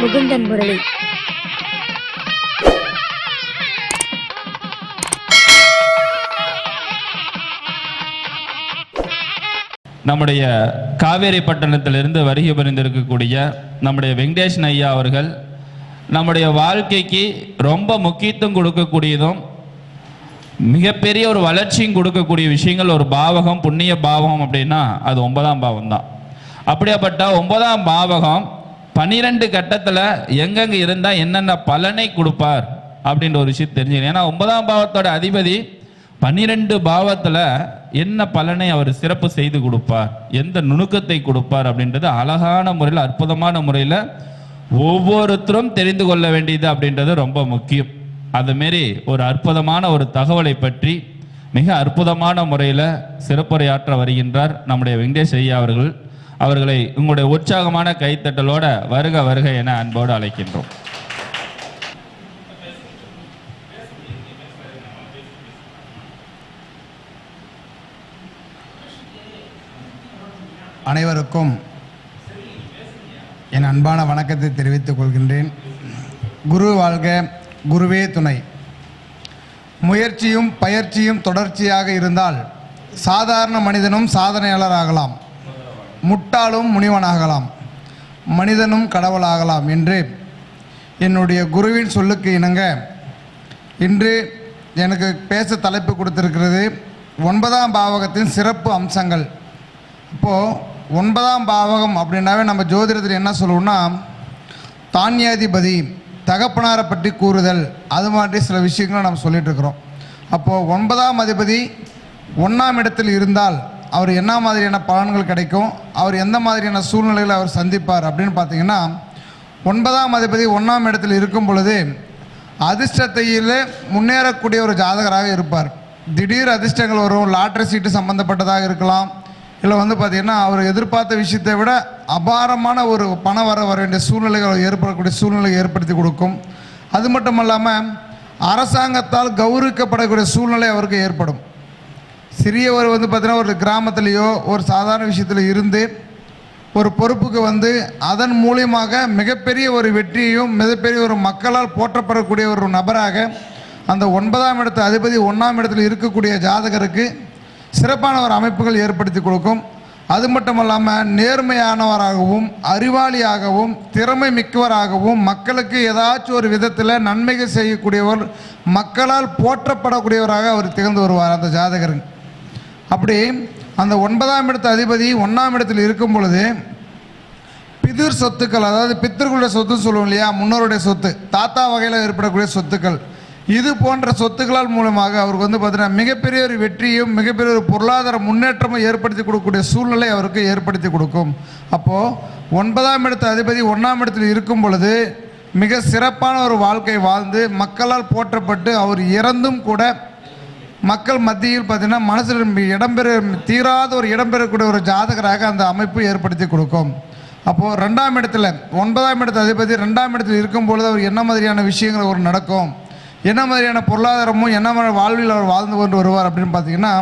முகுந்தன் முரளி. நம்முடைய காவேரி பட்டணத்திலிருந்து வருகை புரிந்திருக்கக்கூடிய நம்முடைய வெங்கடேஷன் ஐயா அவர்கள் நம்முடைய வாழ்க்கைக்கு ரொம்ப முக்கியத்துவம் கொடுக்கக்கூடியதும் மிகப்பெரிய ஒரு வளர்ச்சியும் கொடுக்கக்கூடிய விஷயங்கள் ஒரு பாவகம் புண்ணிய பாவகம் அப்படின்னா அது ஒன்பதாம் பாவம் தான் அப்படியாப்பட்ட ஒன்பதாம் பாவகம் பன்னிரெண்டு கட்டத்தில் எங்கெங்க இருந்தால் என்னென்ன பலனை கொடுப்பார் அப்படின்ற ஒரு விஷயம் தெரிஞ்சுக்கணும். ஏன்னா ஒன்பதாம் பாவத்தோட அதிபதி பன்னிரெண்டு பாவத்தில் என்ன பலனை அவர் சிறப்பு செய்து கொடுப்பார்? எந்த நுணுக்கத்தை கொடுப்பார் அப்படின்றது அழகான முறையில் அற்புதமான முறையில் ஒவ்வொருத்தரும் தெரிந்து கொள்ள வேண்டியது அப்படின்றது ரொம்ப முக்கியம். அதுமாரி ஒரு அற்புதமான ஒரு தகவலை பற்றி மிக அற்புதமான முறையில் சிறப்புரையாற்ற வருகின்றார் நம்முடைய வெங்கடேஷ் ஐயா அவர்கள். அவர்களை உங்களுடைய உற்சாகமான கைத்தட்டலோட வருக வருக என அன்போடு அழைக்கின்றோம். அனைவருக்கும் என் அன்பான வணக்கத்தை தெரிவித்துக் கொள்கின்றேன். குரு வாழ்க குருவே துணை. முயற்சியும் பயிற்சியும் தொடர்ச்சியாக இருந்தால் சாதாரண மனிதனும் சாதனையாளராகலாம். முட்டாளும் முனிவனாகலாம் மனிதனும் கடவுளாகலாம் என்று என்னுடைய குருவின் சொல்லுக்கு இணங்க இன்று எனக்கு பேச தலைப்பு கொடுத்திருக்கிறது ஒன்பதாம் பாவகத்தின் சிறப்பு அம்சங்கள். இப்போது ஒன்பதாம் பாவகம் அப்படின்னாவே நம்ம ஜோதிடத்தில் என்ன சொல்லுவோம்னா தானியாதிபதி தகப்பனாரை பற்றி கூறுதல் அது மாதிரி சில விஷயங்களை நம்ம சொல்லிகிட்டு இருக்கிறோம். அப்போது ஒன்பதாம் அதிபதி ஒன்றாம் இடத்தில் இருந்தால் அவர் என்ன மாதிரியான பலன்கள் கிடைக்கும்? அவர் எந்த மாதிரியான சூழ்நிலைகளை அவர் சந்திப்பார் அப்படின்னு பார்த்தீங்கன்னா ஒன்பதாம் அதிபதி ஒன்றாம் இடத்தில் இருக்கும் பொழுது அதிர்ஷ்டத்தையில் முன்னேறக்கூடிய ஒரு ஜாதகராக இருப்பார். திடீர் அதிர்ஷ்டங்கள் வரும் லாட்ரி சீட்டு சம்மந்தப்பட்டதாக இருக்கலாம். இல்லை வந்து பார்த்திங்கன்னா அவர் எதிர்பார்த்த விஷயத்தை விட அபாரமான ஒரு பணம் வர வர வேண்டிய சூழ்நிலைகள் ஏற்படக்கூடிய சூழ்நிலை ஏற்படுத்தி கொடுக்கும். அது மட்டும் இல்லாமல் அரசாங்கத்தால் கௌரவிக்கப்படக்கூடிய சூழ்நிலை அவருக்கு ஏற்படும். சிறியவர் வந்து பார்த்தீங்கன்னா ஒரு கிராமத்துலேயோ ஒரு சாதாரண விஷயத்தில் இருந்து ஒரு பொறுப்புக்கு வந்து அதன் மூலியமாக மிகப்பெரிய ஒரு வெற்றியையும் மிகப்பெரிய ஒரு மக்களால் போற்றப்படக்கூடிய ஒரு நபராக அந்த ஒன்பதாம் இடத்து அதிபதி ஒன்றாம் இடத்தில் இருக்கக்கூடிய ஜாதகருக்கு சிறப்பான ஒரு அமைப்புகள் ஏற்படுத்தி கொடுக்கும். அது மட்டும் இல்லாமல் நேர்மையானவராகவும் அறிவாளியாகவும் திறமை மிக்கவராகவும் மக்களுக்கு ஏதாச்சும் ஒரு விதத்தில் நன்மைகள் செய்யக்கூடியவர் மக்களால் போற்றப்படக்கூடியவராக அவர் திகழ்ந்து வருவார் அந்த ஜாதகருக்கு. அப்படி அந்த ஒன்பதாம் இடத்து அதிபதி ஒன்றாம் இடத்தில் இருக்கும் பொழுது பிதிர் சொத்துக்கள் அதாவது பித்தர்களுடைய சொத்துன்னு சொல்லுவோம் இல்லையா முன்னோருடைய சொத்து தாத்தா வகையில் ஏற்படக்கூடிய சொத்துக்கள் இது போன்ற சொத்துக்களால் மூலமாக அவருக்கு வந்து பார்த்தீங்கன்னா மிகப்பெரிய ஒரு வெற்றியும் மிகப்பெரிய ஒரு பொருளாதார முன்னேற்றமும் ஏற்படுத்தி கொடுக்கக்கூடிய சூழ்நிலை அவருக்கு ஏற்படுத்தி கொடுக்கும். அப்போது ஒன்பதாம் இடத்து அதிபதி ஒன்றாம் இடத்தில் இருக்கும் பொழுது மிக சிறப்பான ஒரு வாழ்க்கை வாழ்ந்து மக்களால் போற்றப்பட்டு அவர் இறந்தும் கூட மக்கள் மத்தியில் பார்த்தீங்கன்னா மனசில் இடம்பெற தீராத ஒரு இடம்பெறக்கூடிய ஒரு ஜாதகராக அந்த அமைப்பு ஏற்படுத்தி கொடுக்கும். அப்போது ரெண்டாம் இடத்துல ஒன்பதாம் இடத்து அதிபதி ரெண்டாம் இடத்தில் இருக்கும் பொழுது அவர் என்ன மாதிரியான விஷயங்கள் அவர் நடக்கும்? என்ன மாதிரியான பொருளாதாரமும் என்ன மாதிரி வாழ்வில் அவர் வாழ்ந்து கொண்டு வருவார் அப்படின்னு பார்த்தீங்கன்னா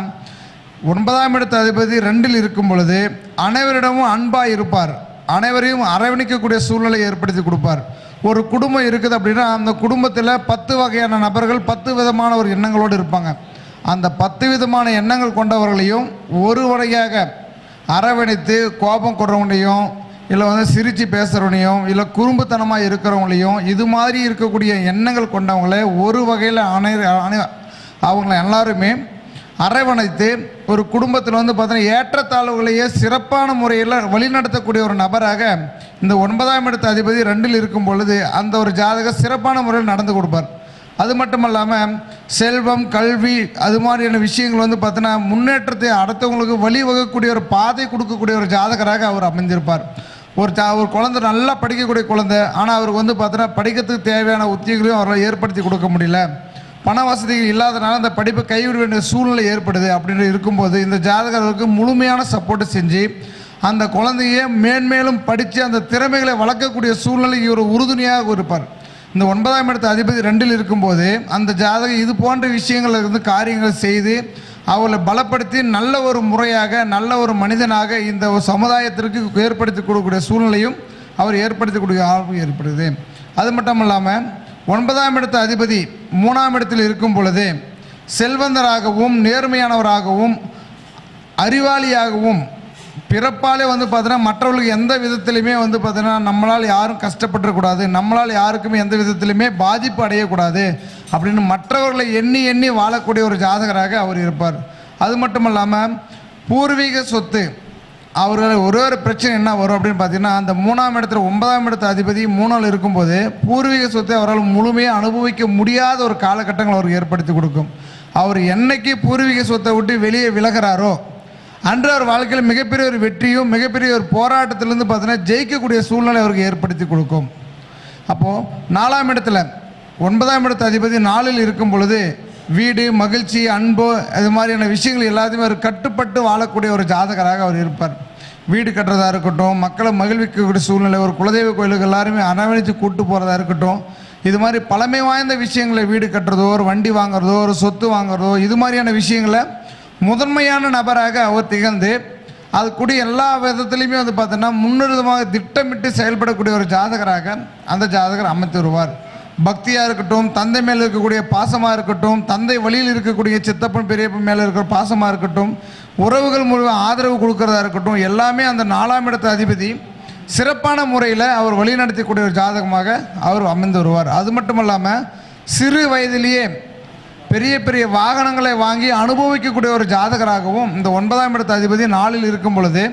ஒன்பதாம் இடத்து அதிபதி ரெண்டில் இருக்கும் பொழுது அனைவரிடமும் அன்பாக இருப்பார். அனைவரையும் அரவணைக்கக்கூடிய சூழ்நிலை ஏற்படுத்தி கொடுப்பார். ஒரு குடும்பம் இருக்குது அப்படின்னா அந்த குடும்பத்தில் பத்து வகையான நபர்கள் பத்து விதமான ஒரு எண்ணங்களோடு இருப்பாங்க. அந்த பத்து விதமான எண்ணங்கள் கொண்டவர்களையும் ஒரு வகையாக அரவணைத்து கோபம் கொடுறவனையும் இல்லை வந்து சிரித்து பேசுகிறவனையும் இல்லை குறும்புத்தனமாக இருக்கிறவங்களையும் இது மாதிரி இருக்கக்கூடிய எண்ணங்கள் கொண்டவங்கள ஒரு வகையில் அணை அணை அவங்கள எல்லாருமே அரவணைத்து ஒரு குடும்பத்தில் வந்து பார்த்தீங்கன்னா ஏற்றத்தாழ்வுகளையே சிறப்பான முறையில் வழிநடத்தக்கூடிய ஒரு நபராக இந்த ஒன்பதாம் இடத்த அதிபதி ரெண்டில் இருக்கும் பொழுது அந்த ஒரு ஜாதகம் சிறப்பான முறையில் நடந்து கொடுப்பார். அது மட்டும் இல்லாமல் செல்வம் கல்வி அது மாதிரியான விஷயங்கள் வந்து பார்த்தீங்கன்னா முன்னேற்றத்தை அடுத்தவங்களுக்கு வழிவகக்கூடிய ஒரு பாதை கொடுக்கக்கூடிய ஒரு ஜாதகராக அவர் அமைந்திருப்பார். ஒரு ஜா ஒரு குழந்தை நல்லா படிக்கக்கூடிய குழந்தை ஆனால் அவருக்கு வந்து பார்த்தோன்னா படிக்கிறதுக்கு தேவையான உத்திகளையும் அவரால் ஏற்படுத்தி கொடுக்க முடியல. பண வசதிகள் இல்லாதனால அந்த படிப்பை கைவிட வேண்டிய சூழ்நிலை ஏற்படுது அப்படின்னு இருக்கும்போது இந்த ஜாதகர்களுக்கு முழுமையான சப்போர்ட் செஞ்சு அந்த குழந்தைய மேன்மேலும் படித்து அந்த திறமைகளை வளர்க்கக்கூடிய சூழ்நிலைக்கு ஒரு உறுதுணையாக இருப்பார். இந்த ஒன்பதாம் இடத்து அதிபதி ரெண்டில் இருக்கும்போது அந்த ஜாதகம் இது போன்ற விஷயங்கள் இருந்து காரியங்கள் செய்து அவளை பலப்படுத்தி நல்ல ஒரு முறையாக நல்ல ஒரு மனிதனாக இந்த ஒரு சமுதாயத்திற்கு ஏற்படுத்தி கொடுக்கக்கூடிய சூழ்நிலையும் அவர் ஏற்படுத்தக்கூடிய ஆர்வம் ஏற்படுது. அது மட்டும் இல்லாமல் ஒன்பதாம் இடத்து அதிபதி மூணாம் இடத்தில் இருக்கும் பொழுது செல்வந்தராகவும் நேர்மையானவராகவும் அறிவாளியாகவும் பிறப்பாலே வந்து பார்த்தீங்கன்னா மற்றவர்களுக்கு எந்த விதத்திலையுமே வந்து பார்த்தீங்கன்னா நம்மளால் யாரும் கஷ்டப்பட்டுறக்கூடாது நம்மளால் யாருக்குமே எந்த விதத்துலையுமே பாதிப்பு அடையக்கூடாது அப்படின்னு மற்றவர்களை எண்ணி எண்ணி வாழக்கூடிய ஒரு ஜாதகராக அவர் இருப்பார். அது மட்டும் இல்லாமல் பூர்வீக சொத்து அவர்கள் ஒரே ஒரு பிரச்சனை என்ன வரும் அப்படின்னு பார்த்தீங்கன்னா அந்த மூணாம் இடத்துல ஒன்பதாம் இடத்து அதிபதி மூணால் இருக்கும்போது பூர்வீக சொத்தை அவரால் முழுமையாக அனுபவிக்க முடியாத ஒரு காலகட்டங்கள் அவருக்கு ஏற்படுத்தி கொடுக்கும். அவர் என்னைக்கு பூர்வீக சொத்தை விட்டு வெளியே விலகிறாரோ அன்று அவர் வாழ்க்கையில் மிகப்பெரிய ஒரு வெற்றியும் மிகப்பெரிய ஒரு போராட்டத்திலிருந்து பார்த்தீங்கன்னா ஜெயிக்கக்கூடிய சூழ்நிலை அவருக்கு ஏற்படுத்தி கொடுக்கும். அப்போது நாலாம் இடத்துல ஒன்பதாம் இடத்து அதிபதி நாளில் இருக்கும் பொழுது வீடு மகிழ்ச்சி அன்பு அது மாதிரியான விஷயங்கள் எல்லாத்தையுமே அவர் கட்டுப்பட்டு வாழக்கூடிய ஒரு ஜாதகராக அவர் இருப்பார். வீடு கட்டுறதா இருக்கட்டும் மக்களை மகிழ்விக்கக்கூடிய சூழ்நிலை ஒரு குலதெய்வ கோயிலுக்கு எல்லாருமே அரவணைச்சு கூட்டு போகிறதா இருக்கட்டும் இது மாதிரி பழமை வாய்ந்த விஷயங்களை வீடு கட்டுறதோ ஒரு வண்டி வாங்குறதோ ஒரு சொத்து வாங்குறதோ இது மாதிரியான விஷயங்களை முதன்மையான நபராக அவர் திகழ்ந்து அது கூடி எல்லா விதத்துலேயுமே வந்து பார்த்தோன்னா முன்னுரிதமாக திட்டமிட்டு செயல்படக்கூடிய ஒரு ஜாதகராக அந்த ஜாதகர் அமைத்து வருவார் பக்தியாக இருக்கட்டும் தந்தை மேலே இருக்கக்கூடிய பாசமாக இருக்கட்டும் தந்தை வழியில் இருக்கக்கூடிய சித்தப்பன் பெரியப்பன் மேலே இருக்கிற பாசமாக இருக்கட்டும் உறவுகள் முழு ஆதரவு கொடுக்கறதா இருக்கட்டும் எல்லாமே அந்த நாலாம் இடத்த அதிபதி சிறப்பான முறையில் அவர் வழிநடத்தக்கூடிய ஒரு ஜாதகமாக அவர் அமைந்து வருவார் அது மட்டும் இல்லாமல் சிறு வயதிலேயே பெரிய பெரிய வாகனங்களை வாங்கி அனுபவிக்கக்கூடிய ஒரு ஜாதகராகவும் இந்த ஒன்பதாம் இடத்து அதிபதி நாளில் இருக்கும் பொழுது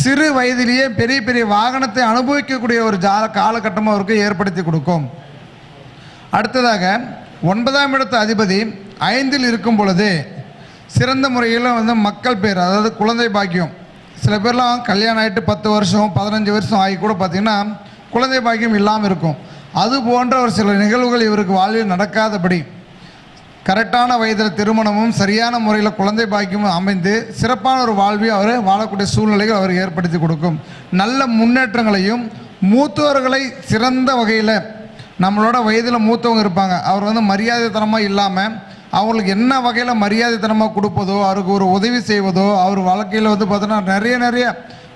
சிறு வயதிலேயே பெரிய பெரிய வாகனத்தை அனுபவிக்கக்கூடிய ஒரு ஜா காலகட்டமாக அவருக்கு ஏற்படுத்தி கொடுக்கும். அடுத்ததாக ஒன்பதாம் இடத்து அதிபதி ஐந்தில் இருக்கும் பொழுது சிறந்த முறையில் வந்து மக்கள் பேர் அதாவது குழந்தை பாக்கியம். சில பேர்லாம் கல்யாணம் ஆகிட்டு பத்து வருஷம் பதினஞ்சு வருஷம் ஆகி கூட பார்த்திங்கன்னா குழந்தை பாக்கியம் இல்லாமல் இருக்கும். அது போன்ற ஒரு சில நிகழ்வுகள் இவருக்கு வாழ்வில் நடக்காதபடி கரெக்டான வயதில் திருமணமும் சரியான முறையில் குழந்தை பாக்கியமும் அமைந்து சிறப்பான ஒரு வாழ்வையும் அவர் வாழக்கூடிய சூழ்நிலைகள் அவர் ஏற்படுத்தி கொடுக்கும். நல்ல முன்னேற்றங்களையும் மூத்தவர்களை சிறந்த வகையில் நம்மளோட வயதில் மூத்தவங்க இருப்பாங்க. அவர் வந்து மரியாதைத்தனமாக இல்லாமல் அவங்களுக்கு என்ன வகையில் மரியாதைத்தனமாக கொடுப்பதோ அவருக்கு ஒரு உதவி செய்வதோ அவர் வாழ்க்கையில் வந்து பார்த்தோன்னா நிறைய நிறைய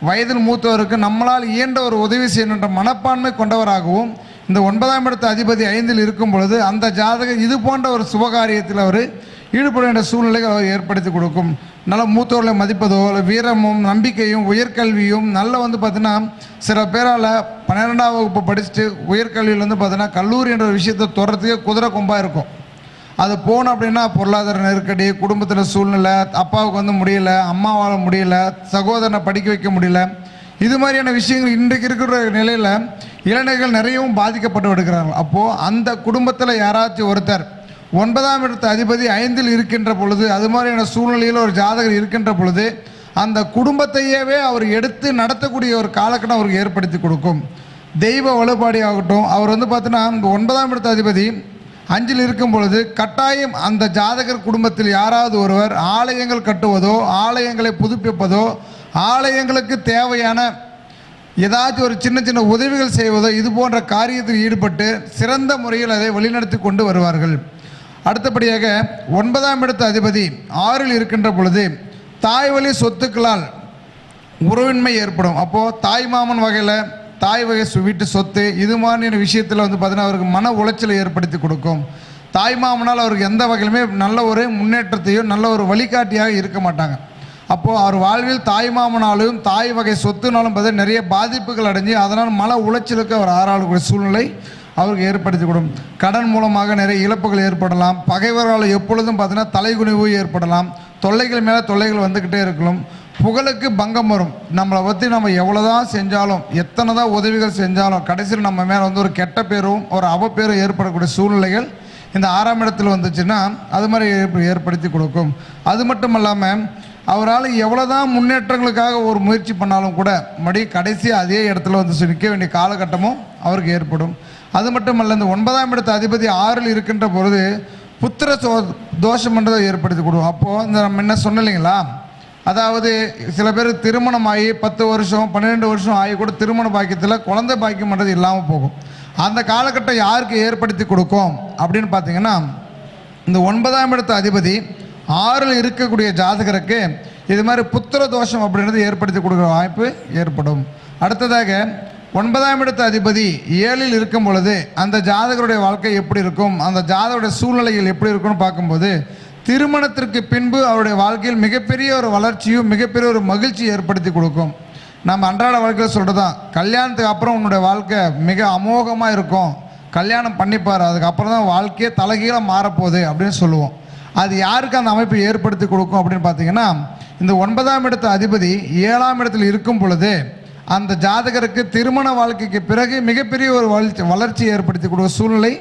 வயதில் மூத்தவருக்கு நம்மளால் இயன்ற ஒரு உதவி செய்யணுன்ற மனப்பான்மை கொண்டவராகவும் இந்த ஒன்பதாம் இடத்து அதிபதி ஐந்தில் இருக்கும் பொழுது அந்த ஜாதகம் இது போன்ற ஒரு சுபகாரியத்தில் அவர் ஈடுபட வேண்டிய சூழ்நிலைகள் அவர் ஏற்படுத்தி கொடுக்கும். நல்ல மூத்தோர்களை மதிப்பதோ இல்லை வீரமும் நம்பிக்கையும் உயர்கல்வியும் நல்ல வந்து பார்த்தீங்கன்னா சில பேரால் பன்னிரெண்டாம் வகுப்பு படிச்சுட்டு உயர்கல்வியில் வந்து பார்த்தீங்கன்னா கல்லூரி என்ற ஒரு விஷயத்தை தொடர்றதுக்கே குதிரை கொம்பாக இருக்கும். அது போனோம் அப்படின்னா பொருளாதார நெருக்கடி குடும்பத்தில் சூழ்நிலை அப்பாவுக்கு வந்து முடியல அம்மாவால் முடியல சகோதரனை படிக்க வைக்க முடியல இது மாதிரியான விஷயங்கள் இன்றைக்கு இருக்கிற நிலையில் இளைஞர்கள் நிறையவும் பாதிக்கப்பட்டு வருகிறார்கள். அப்போது அந்த குடும்பத்தில் யாராச்சும் ஒருத்தர் ஒன்பதாம் இடத்து அதிபதி ஐந்தில் இருக்கின்ற பொழுது அது மாதிரியான சூழ்நிலையில் ஒரு ஜாதகர் இருக்கின்ற பொழுது அந்த குடும்பத்தையவே அவர் எடுத்து நடத்தக்கூடிய ஒரு காலக்கணம் அவருக்கு ஏற்படுத்தி கொடுக்கும். தெய்வ வழிபாடு ஆகட்டும். அவர் வந்து பார்த்தீங்கன்னா இந்த ஒன்பதாம் இடத்து அதிபதி அஞ்சில் இருக்கும் பொழுது கட்டாயம் அந்த ஜாதகர் குடும்பத்தில் யாராவது ஒருவர் ஆலயங்கள் கட்டுவதோ ஆலயங்களை புதுப்பிப்பதோ ஆலயங்களுக்கு தேவையான ஏதாச்சும் ஒரு சின்ன சின்ன உதவிகள் செய்வதோ இது போன்ற காரியத்தில் ஈடுபட்டு சிறந்த முறையில் அதை வழிநடத்தி கொண்டு வருவார்கள். அடுத்தபடியாக ஒன்பதாம் இடத்த அதிபதி ஆறில் இருக்கின்ற பொழுது தாய் வழி சொத்துக்களால் உறவின்மை ஏற்படும். அப்போது தாய் மாமன் வகையில் தாய் வகை வீட்டு சொத்து இது மாதிரியான விஷயத்தில் வந்து பார்த்தீங்கன்னா அவருக்கு மன உளைச்சலை ஏற்படுத்தி கொடுக்கும். தாய் மாமனால் அவருக்கு எந்த வகையிலுமே நல்ல ஒரு முன்னேற்றத்தையும் நல்ல ஒரு வழிகாட்டியாக இருக்க மாட்டாங்க. அப்போது அவர் வாழ்வில் தாய் மாமனாலும் தாய் வகை சொத்துனாலும் பார்த்தா நிறைய பாதிப்புகள் அடைஞ்சு அதனால் மன உளைச்சலுக்கு அவர் ஆறாளக்கூடிய சூழ்நிலை அவருக்கு ஏற்படுத்தி கொடுக்கும் கடன் மூலமாக நிறைய இழப்புகள் ஏற்படலாம். பகைவர்களால் எப்பொழுதும் பார்த்தீங்கன்னா தலைகுனிவு ஏற்படலாம். தொல்லைகள் மேலே தொல்லைகள் வந்துக்கிட்டே இருக்கலாம். புகழுக்கு பங்கம் வரும். நம்மளை பற்றி நம்ம எவ்வளோதான் செஞ்சாலும் எத்தனை தான் உதவிகள் செஞ்சாலும் கடைசியில் நம்ம மேலே வந்து ஒரு கெட்ட பேரும் ஒரு அவப்பேரும் ஏற்படக்கூடிய சூழ்நிலைகள் இந்த ஆறாம் இடத்தில் வந்துச்சுன்னா அது மாதிரி ஏற்ப- ஏற்படுத்தி கொடுக்கும். அது மட்டும் இல்லாமல் அவரால் எவ்வளோதான் முன்னேற்றங்களுக்காக ஒரு முயற்சி பண்ணாலும் கூட மறுபடியும் கடைசி அதே இடத்துல வந்து நிற்க வேண்டிய காலகட்டமும் அவருக்கு ஏற்படும். அது மட்டும் அல்ல இந்த ஒன்பதாம் இடத்து அதிபதி ஆறில் இருக்கின்ற பொழுது புத்திர சோ தோஷம்ன்றதை ஏற்படுத்தி கொடுக்கும். அப்போது இந்த நம்ம என்ன சொன்ன இல்லைங்களா? அதாவது சில பேர் திருமணம் ஆகி பத்து வருஷம் பன்னிரெண்டு வருஷம் ஆகி கூட திருமண பாக்கியத்தில் குழந்தை பாக்கியம்ன்றது இல்லாமல் போகும். அந்த காலகட்டம் யாருக்கு ஏற்படுத்தி கொடுக்கும்? அப்படின்னு பார்த்தீங்கன்னா இந்த ஒன்பதாம் இடத்து அதிபதி ஆறில் இருக்கக்கூடிய ஜாதகருக்கு இது மாதிரி புத்திர தோஷம் அப்படின்றது ஏற்படுத்தி கொடுக்குற வாய்ப்பு ஏற்படும். அடுத்ததாக ஒன்பதாம் இடத்த அதிபதி ஏழில் இருக்கும் பொழுது அந்த ஜாதகருடைய வாழ்க்கை எப்படி இருக்கும்? அந்த ஜாதகருடைய சூழ்நிலைகள் எப்படி இருக்கும்னு பார்க்கும்போது திருமணத்திற்கு பின்பு அவருடைய வாழ்க்கையில் மிகப்பெரிய ஒரு வளர்ச்சியும் மிகப்பெரிய ஒரு மகிழ்ச்சி ஏற்படுத்தி கொடுக்கும். நம்ம அன்றாட வாழ்க்கையில் சொல்கிறது தான் கல்யாணத்துக்கு அப்புறம் உன்னுடைய வாழ்க்கை மிக அமோகமாக இருக்கும். கல்யாணம் பண்ணிப்பார் அதுக்கப்புறம் தான் வாழ்க்கையே தலைகீழாக மாறப்போகுது அப்படின்னு சொல்லுவோம். அது யாருக்கு அந்த அமைப்பை ஏற்படுத்தி கொடுக்கும் அப்படின்னு பார்த்தீங்கன்னா இந்த ஒன்பதாம் இடத்து அதிபதி ஏழாம் இடத்தில் இருக்கும் பொழுது அந்த ஜாதகருக்கு திருமண வாழ்க்கைக்கு பிறகு மிகப்பெரிய ஒரு வளர்ச்சி வளர்ச்சி ஏற்படுத்தி கொடுக்க சூழ்நிலை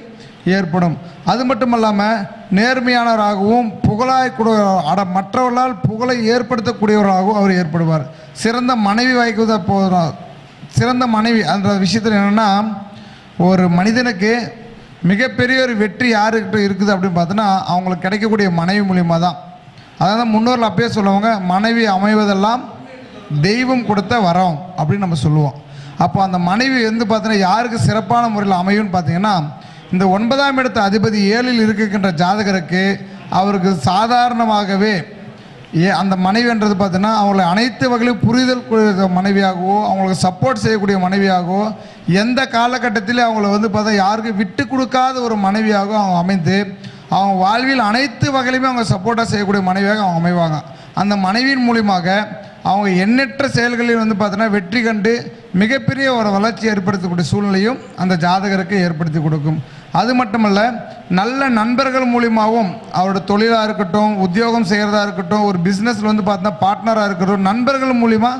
ஏற்படும். அது மட்டும் இல்லாமல் நேர்மையானவராகவும் புகழாய் கூட அட மற்றவர்களால் புகழை ஏற்படுத்தக்கூடியவராகவும் அவர் ஏற்படுவார். சிறந்த மனைவி வாய்க்குவத போதும் சிறந்த மனைவி அந்த விஷயத்தில் என்னென்னா ஒரு மனிதனுக்கு மிகப்பெரிய ஒரு வெற்றி யாருக்கிட்ட இருக்குது அப்படின்னு பார்த்தோன்னா அவங்களுக்கு கிடைக்கக்கூடிய மனைவி மூலியமாக தான். அதாவது முன்னோர்கள் அப்பயே சொல்லுவாங்க மனைவி அமைவதெல்லாம் தெய்வம் கொடுத்த வரம் அப்படின்னு நம்ம சொல்லுவோம். அப்போ அந்த மனைவி வந்து பார்த்தீங்கன்னா யாருக்கு சிறப்பான முறையில் அமையும்னு பார்த்தீங்கன்னா இந்த ஒன்பதாம் இடத்த அதிபதி ஏழில் இருக்கின்ற ஜாதகருக்கு அவருக்கு சாதாரணமாகவே ஏ அந்த மனைவின்றது பார்த்தீங்கன்னா அவங்களை அனைத்து வகையிலும் புரிதல் மனைவியாகவோ அவங்களுக்கு சப்போர்ட் செய்யக்கூடிய மனைவியாகவோ எந்த காலகட்டத்திலும் அவங்கள வந்து பார்த்தா யாருக்கும் விட்டு கொடுக்காத ஒரு மனைவியாகவும் அவங்க அமைந்து அவங்க வாழ்வில் அனைத்து வகையிலுமே அவங்க சப்போர்ட்டாக செய்யக்கூடிய மனைவியாக அவங்க அமைவாங்க. அந்த மனைவியின் மூலியமாக அவங்க எண்ணற்ற செயல்களில் வந்து பார்த்தீங்கன்னா வெற்றி கண்டு மிகப்பெரிய ஒரு வளர்ச்சி ஏற்படுத்தக்கூடிய சூழ்நிலையும் அந்த ஜாதகருக்கு ஏற்படுத்தி கொடுக்கும். அது மட்டுமல்ல நல்ல நண்பர்கள் மூலியமாகவும் அவரோட தொழிலாக இருக்கட்டும் உத்தியோகம் செய்கிறதா இருக்கட்டும் ஒரு பிஸ்னஸில் வந்து பார்த்தா பார்ட்னராக இருக்கட்டும் நண்பர்கள் மூலிமா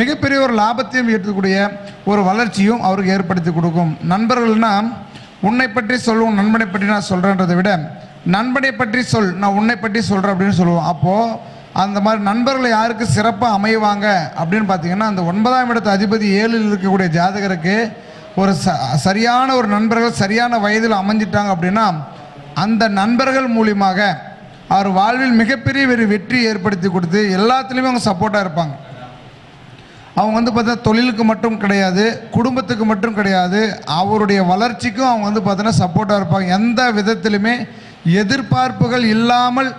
மிகப்பெரிய ஒரு லாபத்தையும் ஈர்க்கக்கூடிய ஒரு வளர்ச்சியும் அவருக்கு ஏற்படுத்தி கொடுக்கும். நண்பர்கள்னால் உன்னை பற்றி சொல்லுவோம் நண்பனை பற்றி நான் சொல்கிறேன்றதை விட நண்பனை பற்றி சொல் நான் உன்னை பற்றி சொல்கிறேன் அப்படின்னு சொல்லுவோம். அப்போது அந்த மாதிரி நண்பர்கள் யாருக்கு சிறப்பாக அமைவாங்க அப்படின்னு பார்த்தீங்கன்னா அந்த ஒன்பதாம் இடத்து அதிபதி ஏழில் இருக்கக்கூடிய ஜாதகருக்கு ஒரு ச சரியான ஒரு நண்பர்கள் சரியான வயதில் அமைஞ்சிட்டாங்க அப்படின்னா அந்த நண்பர்கள் மூலியமாக அவர் வாழ்வில் மிகப்பெரிய ஒரு வெற்றி ஏற்படுத்தி கொடுத்து எல்லாத்துலேயுமே அவங்க சப்போர்ட்டாக இருப்பாங்க. அவங்க வந்து பார்த்தா தொழிலுக்கு மட்டும் கிடையாது குடும்பத்துக்கு மட்டும் கிடையாது அவருடைய வளர்ச்சிக்கும் அவங்க வந்து பார்த்தீங்கன்னா சப்போர்ட்டாக இருப்பாங்க. எந்த விதத்திலுமே எதிர்பார்ப்புகள் இல்லாமல்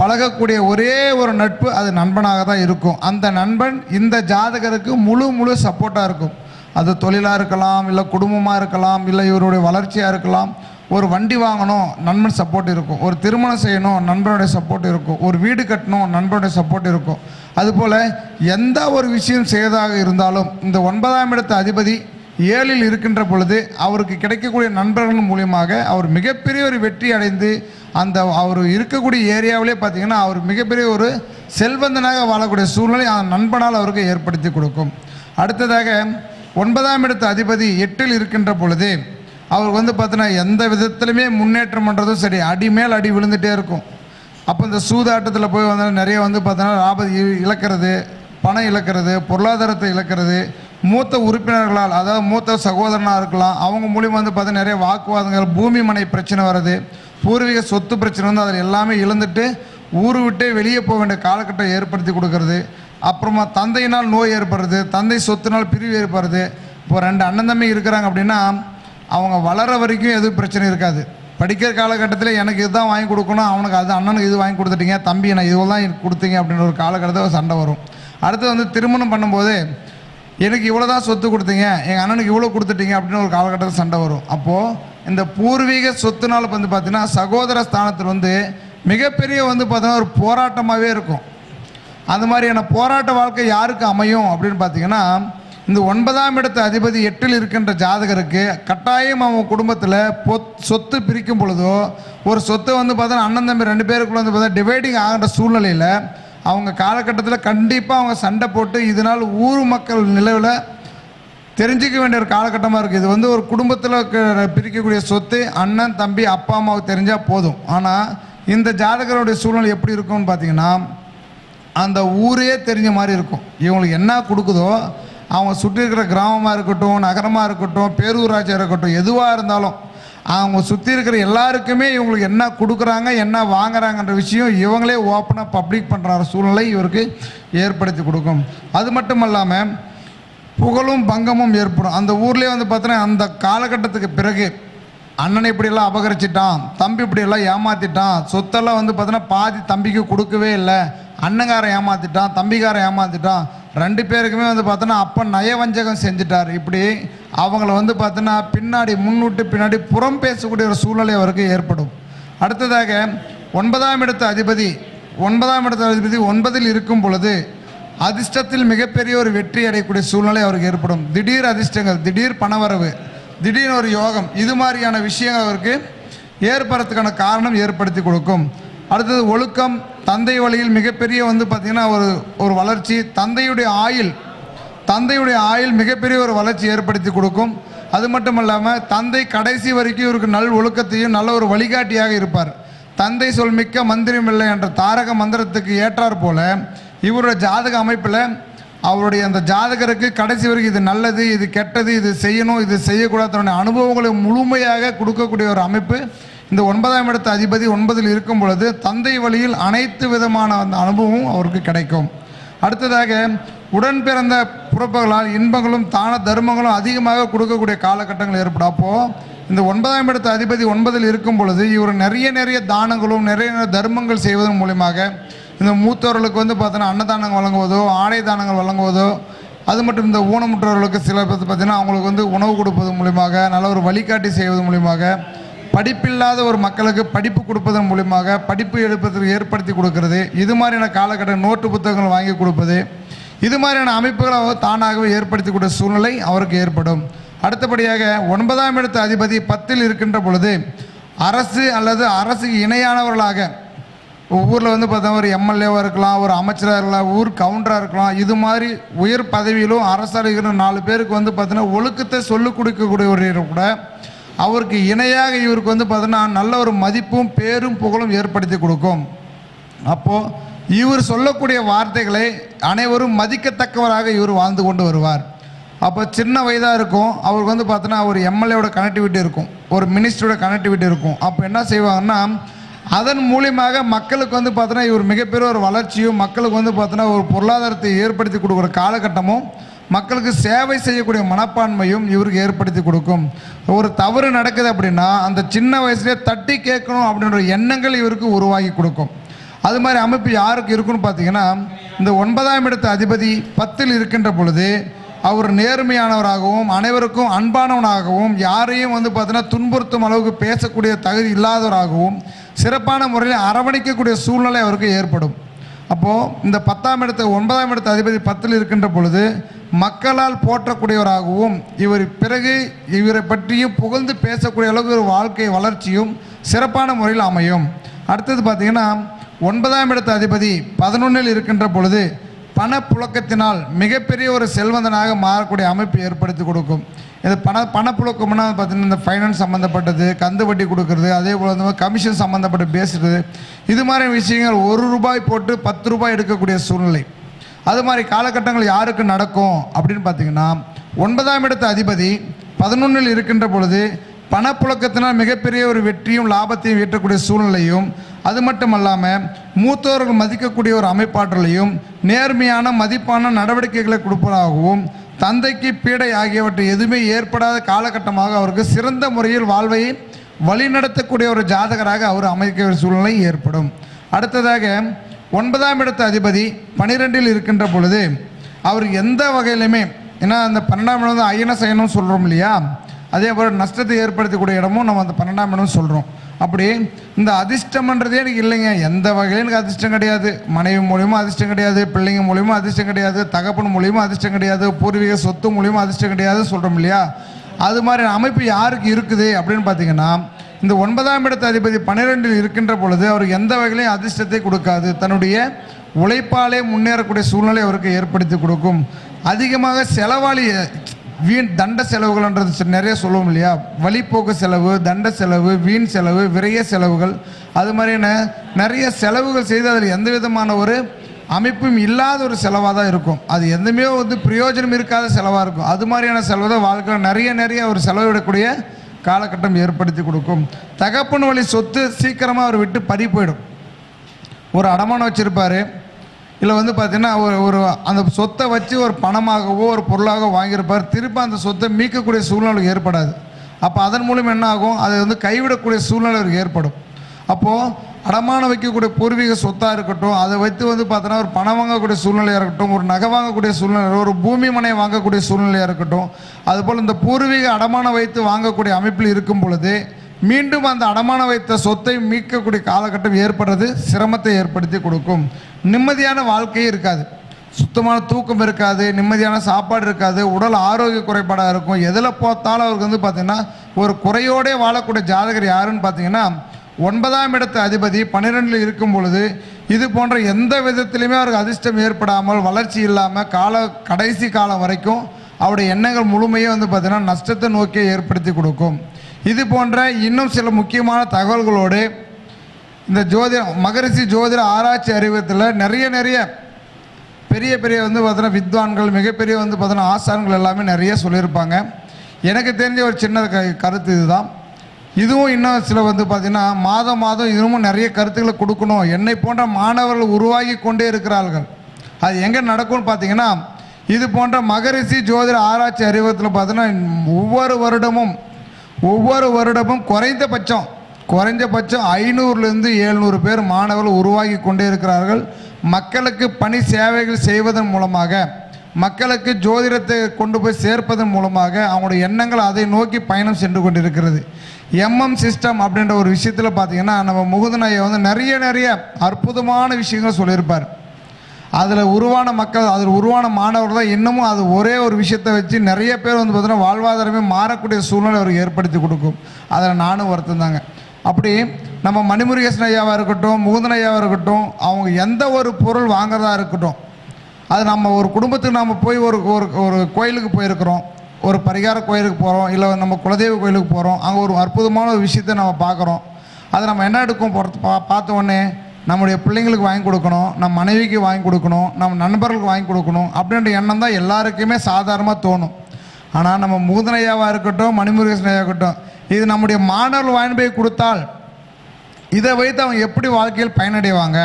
பழகக்கூடிய ஒரே ஒரு நட்பு அது நண்பனாக தான் இருக்கும். அந்த நண்பன் இந்த ஜாதகருக்கு முழு முழு சப்போர்ட்டாக இருக்கும். அது தொழிலாக இருக்கலாம் இல்லை குடும்பமாக இருக்கலாம் இல்லை இவருடைய வளர்ச்சியாக இருக்கலாம் ஒரு வண்டி வாங்கணும் நண்பன் சப்போர்ட் இருக்கும். ஒரு திருமணம் செய்யணும் நண்பனுடைய சப்போர்ட் இருக்கும். ஒரு வீடு கட்டணும் நண்பனுடைய சப்போர்ட் இருக்கும். அதுபோல் எந்த ஒரு விஷயம் செய்வதாக இருந்தாலும் இந்த ஒன்பதாம் இடத்த அதிபதி ஏழில் இருக்கின்ற பொழுது அவருக்கு கிடைக்கக்கூடிய நண்பர்கள் மூலியமாக அவர் மிகப்பெரிய ஒரு வெற்றி அடைந்து அந்த அவர் இருக்கக்கூடிய ஏரியாவிலே பார்த்திங்கன்னா அவர் மிகப்பெரிய ஒரு செல்வந்தனாக வாழக்கூடிய சூழ்நிலை அந்த நண்பனால் அவருக்கு ஏற்படுத்தி கொடுக்கும். அடுத்ததாக ஒன்பதாம் இடத்த அதிபதி எட்டில் இருக்கின்ற பொழுது அவர் வந்து பார்த்தீங்கன்னா எந்த விதத்திலுமே முன்னேற்றம் பண்ணுறதும் சரி அடி மேல் அடி விழுந்துகிட்டே இருக்கும். அப்போ இந்த சூதாட்டத்தில் போய் வந்தால் நிறைய வந்து பார்த்தோன்னா ஆபத்து இழக்கிறது பணம் இழக்கிறது பொருளாதாரத்தை இழக்கிறது மூத்த உறுப்பினர்களால் அதாவது மூத்த சகோதரனாக இருக்கலாம் அவங்க மூலியமாக வந்து பார்த்தா நிறைய வாக்குவாதங்கள் பூமி மனை பிரச்சனை வருது பூர்வீக சொத்து பிரச்சனை வந்து அதில் எல்லாமே இழந்துட்டு ஊரு விட்டே வெளியே போக வேண்டிய காலகட்டம் ஏற்படுத்தி கொடுக்கறது. அப்புறமா தந்தையினால் நோய் ஏற்படுறது தந்தை சொத்துனால் பிரிவு ஏற்படுறது. இப்போ ரெண்டு அண்ணன் தம்பி இருக்கிறாங்க அப்படின்னா அவங்க வளர வரைக்கும் எதுவும் பிரச்சனை இருக்காது. படிக்கிற காலகட்டத்தில் எனக்கு இதுதான் வாங்கி கொடுக்கணும் அவனுக்கு அது அண்ணனுக்கு இது வாங்கி கொடுத்துட்டீங்க தம்பி நான் இதுவெல்லாம் கொடுத்தீங்க அப்படின்ற ஒரு காலகட்டத்தில் சண்டை வரும். அடுத்து வந்து திருமணம் பண்ணும்போது எனக்கு இவ்வளோ தான் சொத்து கொடுத்தீங்க எங்கள் அண்ணனுக்கு இவ்வளோ கொடுத்துட்டீங்க அப்படின்னு ஒரு காலகட்டத்தில் சண்டை வரும். அப்போது இந்த பூர்வீக சொத்துனால் வந்து பார்த்திங்கன்னா சகோதர ஸ்தானத்தில் வந்து மிகப்பெரிய வந்து பார்த்தீங்கன்னா ஒரு போராட்டமாகவே இருக்கும். அந்த மாதிரியான போராட்ட வாழ்க்கை யாருக்கு அமையும் அப்படின்னு பார்த்தீங்கன்னா இந்த ஒன்பதாம் இடத்து அதிபதி எட்டில் இருக்கின்ற ஜாதகருக்கு கட்டாயம் அவன் குடும்பத்தில் பொத் சொத்து பிரிக்கும் பொழுதோ ஒரு சொத்தை வந்து பார்த்தா அண்ணன் தம்பி ரெண்டு பேருக்குள்ள வந்து பார்த்தா டிவைடிங் ஆகின்ற சூழ்நிலையில் அவங்க காலகட்டத்தில் கண்டிப்பாக அவங்க சண்டை போட்டு இதனால் ஊர் மக்கள் நிலவில் தெரிஞ்சிக்க வேண்டிய ஒரு காலகட்டமாக இருக்குது இது வந்து ஒரு குடும்பத்தில் பிரிக்கக்கூடிய சொத்து அண்ணன் தம்பி அப்பா அம்மாவுக்கு தெரிஞ்சால் போதும். ஆனால் இந்த ஜாதகருடைய சூழ்நிலை எப்படி இருக்கும்னு பார்த்தீங்கன்னா அந்த ஊரே தெரிஞ்ச மாதிரி இருக்கும். இவங்களுக்கு என்ன கொடுக்குதோ அவங்க சுற்றி இருக்கிற கிராமமாக இருக்கட்டும் நகரமாக இருக்கட்டும் பேரூராட்சியாக இருக்கட்டும் எதுவாக இருந்தாலும் அவங்க சுற்றி இருக்கிற எல்லாருக்குமே இவங்களுக்கு என்ன கொடுக்குறாங்க என்ன வாங்குறாங்கன்ற விஷயம் இவங்களே ஓப்பனாக பப்ளிக் பண்ணுற சூழ்நிலை இவருக்கு ஏற்படுத்தி கொடுக்கும். அது மட்டும் இல்லாமல் புகழும் பங்கமும் ஏற்படும். அந்த ஊர்லேயே வந்து பார்த்தோன்னா அந்த காலகட்டத்துக்கு பிறகு அண்ணனை இப்படியெல்லாம் அபகரிச்சிட்டான் தம்பி இப்படியெல்லாம் ஏமாத்திட்டான் சொத்தெல்லாம் வந்து பார்த்தோன்னா பாதி தம்பிக்கு கொடுக்கவே இல்லை. அண்ணங்காரன் ஏமாத்திட்டான் தம்பிக்காரன் ஏமாத்திட்டான். ரெண்டு பேருக்குமே வந்து பார்த்தோன்னா அப்போ நயவஞ்சகம் செஞ்சுட்டார். இப்படி அவங்கள வந்து பார்த்தோன்னா பின்னாடி முன்னுட்டு பின்னாடி புறம் பேசக்கூடிய ஒரு சூழ்நிலை அவருக்கு ஏற்படும். அடுத்ததாக ஒன்பதாம் இடத்து அதிபதி ஒன்பதாம் இடத்து அதிபதி ஒன்பதில் இருக்கும் பொழுது அதிர்ஷ்டத்தில் மிகப்பெரிய ஒரு வெற்றி அடையக்கூடிய சூழ்நிலை அவருக்கு ஏற்படும். திடீர் அதிர்ஷ்டங்கள் திடீர் பணவரவு திடீர் ஒரு யோகம் இது மாதிரியான விஷயங்கள் அவருக்கு ஏற்படுறதுக்கான காரணம் ஏற்படுத்தி கொடுக்கும். அடுத்தது ஒழுக்கம் தந்தை வழியில் மிகப்பெரிய வந்து பார்த்திங்கன்னா ஒரு ஒரு வளர்ச்சி தந்தையுடைய ஆயில் தந்தையுடைய ஆயில் மிகப்பெரிய ஒரு வளர்ச்சி ஏற்படுத்தி கொடுக்கும். அது மட்டும் இல்லாமல் தந்தை கடைசி வரைக்கும் இவருக்கு நல் ஒழுக்கத்தையும் நல்ல ஒரு வழிகாட்டியாக இருப்பார். தந்தை சொல் மிக்க மந்திரம் இல்லை என்ற தாரக மந்திரத்துக்கு ஏற்றாற் போல இவருடைய ஜாதக அமைப்பில் அவருடைய அந்த ஜாதகருக்கு கடைசி வரைக்கும் இது நல்லது இது கெட்டது இது செய்யணும் இது செய்யக்கூடாது தன்னுடைய அனுபவங்களை முழுமையாக கொடுக்கக்கூடிய ஒரு அமைப்பு. இந்த ஒன்பதாம் இடத்து அதிபதி ஒன்பதில் இருக்கும் பொழுது தந்தை வழியில் அனைத்து விதமான அந்த அனுபவமும் அவருக்கு கிடைக்கும். அடுத்ததாக உடன் பிறந்த பிறப்புகளால் இன்பங்களும் தான தர்மங்களும் அதிகமாக கொடுக்கக்கூடிய காலகட்டங்கள் ஏற்படும். அப்போது இந்த ஒன்பதாம் இடத்து அதிபதி ஒன்பதில் இருக்கும் பொழுது இவர் நிறைய நிறைய தானங்களும் நிறைய நிறைய தர்மங்கள் செய்வதன் மூலியமாக இந்த மூத்தவர்களுக்கு வந்து பார்த்தோன்னா அன்னதானங்கள் வழங்குவதோ ஆடை தானங்கள் வழங்குவதோ அது மட்டும் இந்த ஊனமுற்றவர்களுக்கு சில பேர் பார்த்தீங்கன்னா அவங்களுக்கு வந்து உணவு கொடுப்பது மூலியமாக நல்ல ஒரு வழிகாட்டி செய்வது மூலியமாக படிப்பில்லாத ஒரு மக்களுக்கு படிப்பு கொடுப்பதன் மூலியமாக படிப்பு எடுப்பதற்கு ஏற்படுத்தி கொடுக்கறது. இது மாதிரியான காலகட்ட நோட்டு புத்தகங்கள் வாங்கி கொடுப்பது. இது மாதிரியான அமைப்புகளை அவர் தானாகவே கொடுத்த சூழ்நிலை அவருக்கு ஏற்படும். அடுத்தபடியாக ஒன்பதாம் இடத்து அதிபதி பத்தில் இருக்கின்ற பொழுது அரசு அல்லது அரசுக்கு இணையானவர்களாக ஊரில் வந்து பார்த்தா ஒரு எம்எல்ஏவாக இருக்கலாம் ஒரு அமைச்சராக இருக்கலாம் ஊர் கவுண்டராக இருக்கலாம் இது மாதிரி உயர் பதவியிலும் அரசு நாலு பேருக்கு வந்து பார்த்தீங்கன்னா ஒழுக்கத்தை சொல்லிக் கொடுக்கக்கூடியவர்கள் கூட அவருக்கு இணையாக இவருக்கு வந்து பார்த்தீங்கன்னா நல்ல ஒரு மதிப்பும் பேரும் புகழும் ஏற்படுத்தி கொடுக்கும். அப்போது இவர் சொல்லக்கூடிய வார்த்தைகளை அனைவரும் மதிக்கத்தக்கவராக இவர் வாழ்ந்து கொண்டு வருவார். அப்போ சின்ன வயதாக இருக்கும் அவருக்கு வந்து பார்த்தோன்னா ஒரு எம்எல்ஏவோட கனெக்டிவிட்டி இருக்கும் ஒரு மினிஸ்டரோட கனெக்டிவிட்டி இருக்கும். அப்போ என்ன செய்வாங்கன்னா அதன் மூலியமாக மக்களுக்கு வந்து பார்த்தோன்னா இவர் மிகப்பெரிய ஒரு வளர்ச்சியும் மக்களுக்கு வந்து பார்த்தோன்னா ஒரு பொருளாதாரத்தை ஏற்படுத்தி கொடுக்குற காலகட்டமும் மக்களுக்கு சேவை செய்யக்கூடிய மனப்பான்மையும் இவருக்கு ஏற்படுத்தி கொடுக்கும். ஒரு தவறு நடக்குது அப்படின்னா அந்த சின்ன வயசுலேயே தட்டி கேட்கணும் அப்படின்ற எண்ணங்கள் இவருக்கு உருவாகி கொடுக்கும். அது மாதிரி அமைப்பு யாருக்கு இருக்குன்னு பார்த்தீங்கன்னா இந்த ஒன்பதாம் இடத்து அதிபதி பத்தில் இருக்கின்ற பொழுது அவர் நேர்மையானவராகவும் அனைவருக்கும் அன்பானவனாகவும் யாரையும் வந்து பார்த்தீங்கன்னா துன்புறுத்தும் அளவுக்கு பேசக்கூடிய தகுதி இல்லாதவராகவும் சிறப்பான முறையில் அரவணைக்கக்கூடிய சூழ்நிலை அவருக்கு ஏற்படும். அப்போது இந்த பத்தாம் இடத்து ஒன்பதாம் இடத்து அதிபதி பத்தில் இருக்கின்ற பொழுது மக்களால் போற்றக்கூடியவராகவும் இவர் பிறகு இவரை பற்றியும் புகழ்ந்து பேசக்கூடிய அளவுக்கு ஒரு வாழ்க்கை வளர்ச்சியும் சிறப்பான முறையில் அமையும். அடுத்தது பார்த்தீங்கன்னா ஒன்பதாம் இடத்து அதிபதி பதினொன்றில் இருக்கின்ற பொழுது பணப்புழக்கத்தினால் மிகப்பெரிய ஒரு செல்வந்தனாக மாறக்கூடிய அமைப்பு ஏற்படுத்தி கொடுக்கும். இது பண பணப்புழக்கம்னா பார்த்தீங்கன்னா இந்த ஃபைனான்ஸ் சம்மந்தப்பட்டது கந்து வட்டி கொடுக்கறது அதே போல் வந்து கமிஷன் சம்மந்தப்பட்டு பேசுறது. இது மாதிரி விஷயங்கள் ஒரு ரூபாய் போட்டு பத்து ரூபாய் எடுக்கக்கூடிய சூழ்நிலை. அது மாதிரி காலகட்டங்கள் யாருக்கு நடக்கும் அப்படின்னு பார்த்தீங்கன்னா ஒன்பதாம் இடத்த அதிபதி பதினொன்றில் இருக்கின்ற பொழுது பணப்புழக்கத்தினால் மிகப்பெரிய ஒரு வெற்றியும் லாபத்தையும் ஈட்டக்கூடிய சூழ்நிலையும் அது மட்டும் அல்லாமல் மூத்தோர்கள் மதிக்கக்கூடிய ஒரு அமைப்பாற்றலையும் நேர்மையான மதிப்பான நடவடிக்கைகளை கொடுப்பதாகவும் தந்தைக்கு பீடை ஆகியவற்றை எதுவுமே ஏற்படாத காலகட்டமாக அவருக்கு சிறந்த முறையில் வாழ்வை வழிநடத்தக்கூடிய ஒரு ஜாதகராக அவர் அமைக்க ஒரு சூழ்நிலை ஏற்படும். அடுத்ததாக ஒன்பதாம் இடத்து அதிபதி பனிரெண்டில் இருக்கின்ற பொழுது அவர் எந்த வகையிலுமே ஏன்னா அந்த பன்னெண்டாம் இடம் வந்து அயன சயனம் சொல்கிறோம் இல்லையா? அதே போல் நஷ்டத்தை ஏற்படுத்தக்கூடிய இடமும் நம்ம அந்த பன்னெண்டாம் இடம் சொல்கிறோம் அப்படி இந்த அதிர்ஷ்டம்ன்றதே எனக்கு இல்லைங்க. எந்த வகையிலும் எனக்கு அதிர்ஷ்டம் கிடையாது. மனைவி மூலியமாக அதிர்ஷ்டம் கிடையாது. பிள்ளைங்க மூலியமாக அதிர்ஷ்டம் கிடையாது. தகப்பன் மூலியமாக அதிர்ஷ்டம் கிடையாது. பூர்வீக சொத்து மூலியமாக அதிர்ஷ்டம் கிடையாது சொல்கிறோம் இல்லையா? அது மாதிரி அமைப்பு யாருக்கு இருக்குது அப்படின்னு பார்த்தீங்கன்னா இந்த ஒன்பதாம் இடத்த அதிபதி பன்னிரெண்டில் இருக்கின்ற பொழுது அவருக்கு எந்த வகையிலையும் அதிர்ஷ்டத்தை கொடுக்காது. தன்னுடைய உழைப்பாலே முன்னேறக்கூடிய சூழ்நிலை அவருக்கு ஏற்படுத்தி கொடுக்கும். அதிகமாக செலவாளி வீண் தண்ட செலவுகள்ன்றது நிறைய சொல்லுவோம் இல்லையா? வழிப்போக்கு செலவு தண்ட செலவு வீண் செலவு விரைய செலவுகள். அது மாதிரியான நிறைய செலவுகள் செய்து அதில் எந்த விதமான ஒரு அமைப்பும் இல்லாத ஒரு செலவாக தான் இருக்கும். அது எதுவுமே வந்து பிரயோஜனம் இருக்காத செலவாக இருக்கும். அது மாதிரியான செலவு தான் வாழ்க்கையில் நிறைய நிறைய ஒரு செலவிடக்கூடிய காலகட்டம் ஏற்படுத்தி கொடுக்கும். தகப்பன் வழி சொத்து சீக்கிரமாக அவர் விட்டு பறி போயிடும். ஒரு அடமானம் வச்சுருப்பாரு. இல்லை வந்து பார்த்தீங்கன்னா ஒரு ஒரு அந்த சொத்தை வச்சு ஒரு பணமாகவோ ஒரு பொருளாகவோ வாங்கியிருப்பார். திரும்ப அந்த சொத்தை மீட்கக்கூடிய சூழ்நிலை ஏற்படாது. அப்போ அதன் மூலம் என்ன ஆகும்? அது வந்து கைவிடக்கூடிய சூழ்நிலை ஏற்படும். அப்போது அடமானம் வைக்கக்கூடிய பூர்வீக சொத்தாக இருக்கட்டும் அதை வைத்து வந்து பார்த்தோன்னா ஒரு பணம் வாங்கக்கூடிய சூழ்நிலையாக இருக்கட்டும் ஒரு நகை வாங்கக்கூடிய சூழ்நிலை ஒரு பூமி மனை வாங்கக்கூடிய சூழ்நிலையாக இருக்கட்டும் அதுபோல் இந்த பூர்வீக அடமானம் வைத்து வாங்கக்கூடிய அமைப்பில் இருக்கும் பொழுது மீண்டும் அந்த அடமானம் வைத்த சொத்தை மீட்கக்கூடிய காலகட்டம் ஏற்படுறது சிரமத்தை ஏற்படுத்தி கொடுக்கும். நிம்மதியான வாழ்க்கையே இருக்காது. சுத்தமான தூக்கம் இருக்காது நிம்மதியான சாப்பாடு இருக்காது உடல் ஆரோக்கிய குறைபாடாக இருக்கும். எதில் பார்த்தாலும் அவருக்கு வந்து பார்த்திங்கன்னா ஒரு குறையோடே வாழக்கூடிய ஜாதகர் யாருன்னு பார்த்தீங்கன்னா ஒன்பதாம் இடத்து அதிபதி பன்னிரெண்டில் இருக்கும் பொழுது இது போன்ற எந்த விதத்திலையுமே அவருக்கு அதிர்ஷ்டம் ஏற்படாமல் வளர்ச்சி இல்லாமல் கால கடைசி காலம் வரைக்கும் அவருடைய எண்ணங்கள் முழுமையே வந்து பார்த்திங்கன்னா நஷ்டத்தை நோக்கியே ஏற்படுத்தி கொடுக்கும். இது போன்ற இன்னும் சில முக்கியமான தகவல்களோடு இந்த ஜோதிட மகரிஷி ஜோதிட ஆராய்ச்சி அறிவத்தில் நிறைய நிறைய பெரிய பெரிய வந்து பார்த்தினா வித்வான்கள் மிகப்பெரிய வந்து பார்த்தீங்கன்னா ஆசான்கள் எல்லாமே நிறைய சொல்லியிருப்பாங்க. எனக்கு தெரிஞ்ச ஒரு சின்ன க கருத்து இதுதான். இதுவும் இன்னும் சில வந்து பார்த்திங்கன்னா மாதம் மாதம் இன்னமும் நிறைய கருத்துக்களை கொடுக்கணும். என்னை போன்ற மாணவர்கள் உருவாகி கொண்டே இருக்கிறார்கள். அது எங்கே நடக்கும்னு பார்த்தீங்கன்னா இது போன்ற மகரிஷி ஜோதிட ஆராய்ச்சி அறிவத்தில் பார்த்தீங்கன்னா ஒவ்வொரு வருடமும் ஒவ்வொரு வருடமும் குறைந்தபட்சம் குறைஞ்சபட்சம் ஐநூறுலேருந்து எழுநூறு பேர் மாணவர்கள் உருவாகி கொண்டே இருக்கிறார்கள். மக்களுக்கு பணி சேவைகள் செய்வதன் மூலமாக மக்களுக்கு ஜோதிடத்தை கொண்டு போய் சேர்ப்பதன் மூலமாக அவங்களுடைய எண்ணங்கள் அதை நோக்கி பயணம் சென்று கொண்டிருக்கிறது. எம்எம் சிஸ்டம் அப்படின்ற ஒரு விஷயத்தில் பார்த்தீங்கன்னா நம்ம முகுதனையை வந்து நிறைய நிறைய அற்புதமான விஷயங்கள் சொல்லியிருப்பார். அதில் உருவான மக்கள் அதில் உருவான மாணவர்கள் தான் இன்னமும் அது ஒரே ஒரு விஷயத்தை வச்சு நிறைய பேர் வந்து பார்த்தீங்கன்னா வாழ்வாதாரமே மாறக்கூடிய சூழ்நிலை அவருக்கு ஏற்படுத்தி கொடுக்கும். அதில் நானும் வருத்தம் தாங்க. அப்படி நம்ம மணிமுருகேசன் ஐயாவாக இருக்கட்டும் முகுந்தன் ஐயாவாக இருக்கட்டும் அவங்க எந்த ஒரு பொருள் வாங்குறதா இருக்கட்டும் அது நம்ம ஒரு குடும்பத்துக்கு நம்ம போய் ஒரு ஒரு ஒரு கோயிலுக்கு போயிருக்கிறோம் ஒரு பரிகார கோயிலுக்கு போகிறோம் இல்லை நம்ம குலதெய்வ கோயிலுக்கு போகிறோம் அங்கே ஒரு அற்புதமான ஒரு விஷயத்தை நம்ம பார்க்குறோம் அதை நம்ம என்ன எடுக்கும் பொறுத்து பா பார்த்த உடனே நம்முடைய பிள்ளைங்களுக்கு வாங்கி கொடுக்கணும் நம்ம மனைவிக்கு வாங்கி கொடுக்கணும் நம்ம நண்பர்களுக்கு வாங்கி கொடுக்கணும் அப்படின்ற எண்ணம் தான் எல்லாருக்குமே சாதாரணமாக தோணும். ஆனால் நம்ம மூதனையாவாக இருக்கட்டும் மணிமுருகேசனையாக இருக்கட்டும் இது நம்முடைய மாணவர்கள் வாங்கி போய் கொடுத்தால் இதை வைத்து அவங்க எப்படி வாழ்க்கையில் பயனடைவாங்க?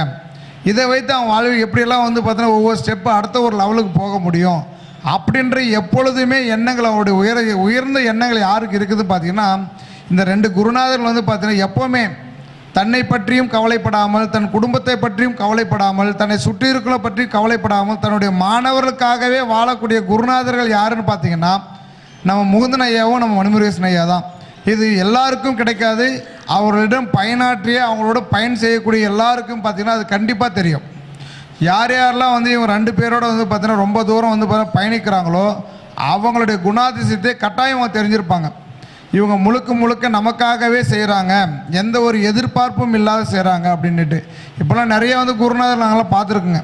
இதை வைத்து அவன் வாழ்வில் எப்படியெல்லாம் வந்து பார்த்தோன்னா ஒவ்வொரு ஸ்டெப்பு அடுத்த ஒரு லெவலுக்கு போக முடியும்? அப்படின்ற எப்பொழுதுமே எண்ணங்கள் அவருடைய உயர உயர்ந்த எண்ணங்கள் யாருக்கு இருக்குது பார்த்தீங்கன்னா இந்த ரெண்டு குருநாதர்கள் வந்து பார்த்தீங்கன்னா எப்போவுமே தன்னை பற்றியும் கவலைப்படாமல் தன் குடும்பத்தை பற்றியும் கவலைப்படாமல் தன்னை சுற்றி இருக்கிற பற்றி கவலைப்படாமல் தன்னுடைய மாணவர்களுக்காகவே வாழக்கூடிய குருநாதர்கள் யாருன்னு பார்த்தீங்கன்னா நம்ம முகுந்தன் ஐயாவும் நம்ம மணிமுருகேசன் ஐயா தான் இது எல்லாருக்கும் கிடைக்காது. அவர்களிடம் பயனாற்றிய அவங்களோட பயன் செய்யக்கூடிய எல்லாருக்கும் பார்த்தீங்கன்னா அது கண்டிப்பாக தெரியும். யார் யாரெல்லாம் வந்து இவங்க ரெண்டு பேரோட வந்து பார்த்திங்கன்னா ரொம்ப தூரம் வந்து பார்த்தீங்கன்னா பயணிக்கிறாங்களோ அவங்களுடைய குணாதிசயத்தை கட்டாயம் அவங்க தெரிஞ்சிருப்பாங்க. இவங்க முழுக்க முழுக்க நமக்காகவே செய்கிறாங்க எந்த ஒரு எதிர்பார்ப்பும் இல்லாத செய்கிறாங்க அப்படின்னுட்டு. இப்போலாம் நிறைய வந்து குருநாதர் நாங்களாம் பார்த்துருக்குங்க.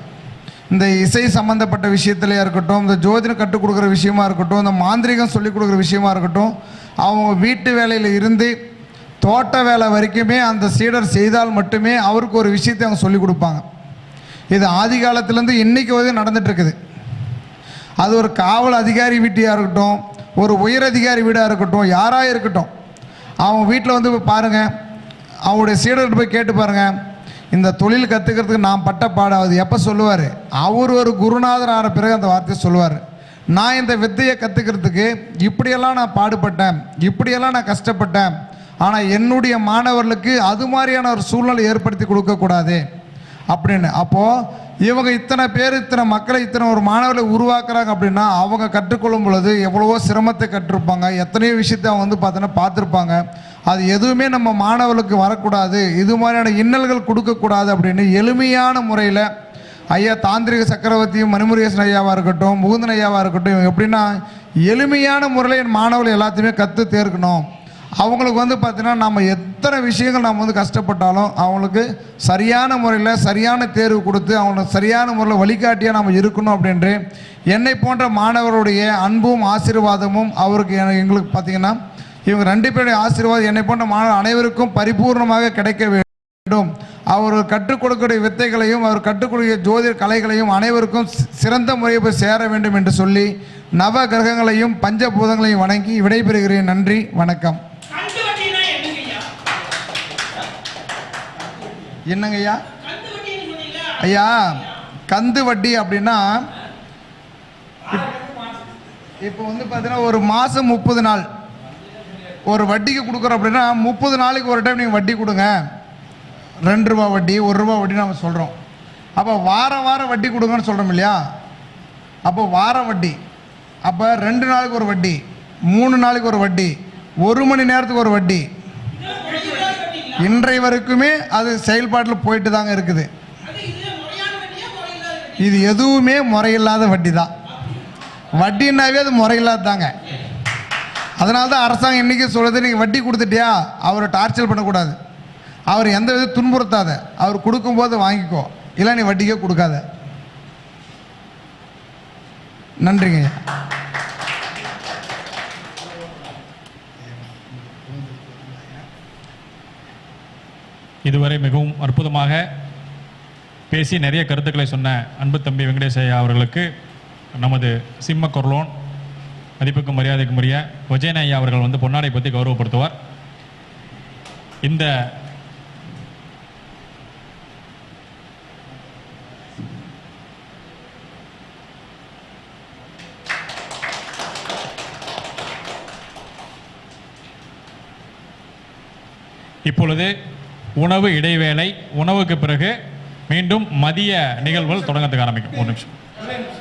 இந்த இசை சம்மந்தப்பட்ட விஷயத்துலையா இருக்கட்டும் இந்த ஜோதிடம் கற்றுக் கொடுக்குற விஷயமா இருக்கட்டும் இந்த மாந்திரிகம் சொல்லிக் கொடுக்குற விஷயமா இருக்கட்டும் அவங்க வீட்டு வேலையில் இருந்து தோட்ட வேலை வரைக்குமே அந்த சீடர் செய்தால் மட்டுமே அவருக்கு ஒரு விஷயத்தை அவங்க சொல்லிக் கொடுப்பாங்க. இது ஆதி காலத்துலேருந்து இன்னைக்கு வந்து நடந்துகிட்ருக்குது அது ஒரு காவல் அதிகாரி வீட்டியாக இருக்கட்டும் ஒரு உயர் அதிகாரி வீடாக இருக்கட்டும் யாராக இருக்கட்டும் அவன் வீட்டில் வந்து போய் பாருங்கள் அவனுடைய சீடர்கிட்ட போய் கேட்டு பாருங்கள் இந்த தொழில் கற்றுக்கிறதுக்கு நான் பட்ட பாடாவது எப்போ சொல்லுவார்? அவர் ஒரு குருநாதர் ஆன பிறகு அந்த வார்த்தையை சொல்லுவார். நான் இந்த வித்தையை கற்றுக்கிறதுக்கு இப்படியெல்லாம் நான் பாடுபட்டேன் இப்படியெல்லாம் நான் கஷ்டப்பட்டேன். ஆனால் என்னுடைய மாணவர்களுக்கு அது மாதிரியான ஒரு சூழ்நிலை ஏற்படுத்தி கொடுக்கக்கூடாது அப்படின்னு. அப்போது இவங்க இத்தனை பேர் இத்தனை மக்களை இத்தனை ஒரு மாணவர்களை உருவாக்குறாங்க அப்படின்னா அவங்க கற்றுக்கொள்ளும் பொழுது எவ்வளவோ சிரமத்தை கற்றுருப்பாங்க. எத்தனையோ விஷயத்தை அவங்க வந்து பார்த்தோன்னா பார்த்துருப்பாங்க. அது எதுவுமே நம்ம மாணவர்களுக்கு வரக்கூடாது. இது மாதிரியான இன்னல்கள் கொடுக்கக்கூடாது அப்படின்னு எளிமையான முறையில் ஐயா தாந்திரிக சக்கரவர்த்தியும் மணிமுருகேசன் ஐயாவாக இருக்கட்டும் முகுந்தன் ஐயாவாக இருக்கட்டும் இவங்க எப்படின்னா எளிமையான முறையில் என் மாணவர்கள் எல்லாத்தையுமே கற்று தேர்க்கணும். அவங்களுக்கு வந்து பார்த்தீங்கன்னா நம்ம எத்தனை விஷயங்கள் நம்ம வந்து கஷ்டப்பட்டாலும் அவங்களுக்கு சரியான முறையில் சரியான தேர்வு கொடுத்து அவங்களுக்கு சரியான முறையில் வழிகாட்டியாக நம்ம இருக்கணும் அப்படின்று என்னை போன்ற மாணவருடைய அன்பும் ஆசீர்வாதமும் அவருக்கு எங்களுக்கு பார்த்தீங்கன்னா இவங்க ரெண்டு பேருடைய ஆசீர்வாதம் என்னை போன்ற மாணவர் அனைவருக்கும் பரிபூர்ணமாக கிடைக்க வேண்டும். அவர் கற்றுக் கொடுக்கக்கூடிய வித்தைகளையும் அவர் கற்றுக் கொடுக்கிற ஜோதிட கலைகளையும் அனைவருக்கும் சிறந்த முறையை போய் சேர வேண்டும் என்று சொல்லி நவ கிரகங்களையும் பஞ்சபூதங்களையும் வணங்கி விடைபெறுகிறேன். நன்றி வணக்கம். என்னங்க ஐயா ஐயா கந்து வட்டி அப்படின்னா இப்போ வந்து பார்த்தீங்கன்னா ஒரு மாதம் முப்பது நாள். ஒரு வட்டிக்கு கொடுக்குறோம் அப்படின்னா முப்பது நாளைக்கு ஒரு டைம் நீங்கள் வட்டி கொடுங்க. ரெண்டு ரூபா வட்டி ஒரு ரூபா வட்டி நம்ம சொல்கிறோம் அப்போ வாரம் வாரம் வட்டி கொடுங்கன்னு சொல்கிறோம் இல்லையா? அப்போ வாரம் வட்டி. அப்போ ரெண்டு நாளுக்கு ஒரு வட்டி மூணு நாளைக்கு ஒரு வட்டி ஒரு மணி நேரத்துக்கு ஒரு வட்டி. இன்றைய வரைக்குமே அது செயல்பாட்டில் போயிட்டு தாங்க இருக்குது. இது எதுவுமே முறையில்லாத வட்டி தான் வட்டின்னாவே அது முறையில்லாத தாங்க அதனால தான் அரசாங்கம் இன்றைக்கி சொல்லுது நீங்கள் வட்டி கொடுத்துட்டியா? அவரை டார்ச்சர் பண்ணக்கூடாது. அவர் எந்த வித துன்புறுத்தாத. அவர் கொடுக்கும்போது வாங்கிக்கோ. இல்லை நீ வட்டிக்கே கொடுக்காத. நன்றிங்க இதுவரை மிகவும் அற்புதமாக பேசி நிறைய கருத்துக்களை சொன்ன அன்பு தம்பி வெங்கடேசையா அவர்களுக்கு நமது சிம்ம கொர்லோன் மதிப்புக்கும் மரியாதைக்கும் உரிய விஜயன் ஐயா அவர்கள் வந்து பொன்னாடை பற்றி கௌரவப்படுத்துவார். இந்த இப்பொழுது உணவு இடைவேளை உணவுக்கு பிறகு மீண்டும் மதிய நிகழ்வுகள் தொடங்கிறதுக்கு ஆரம்பிக்கும். ஒரு நிமிஷம்.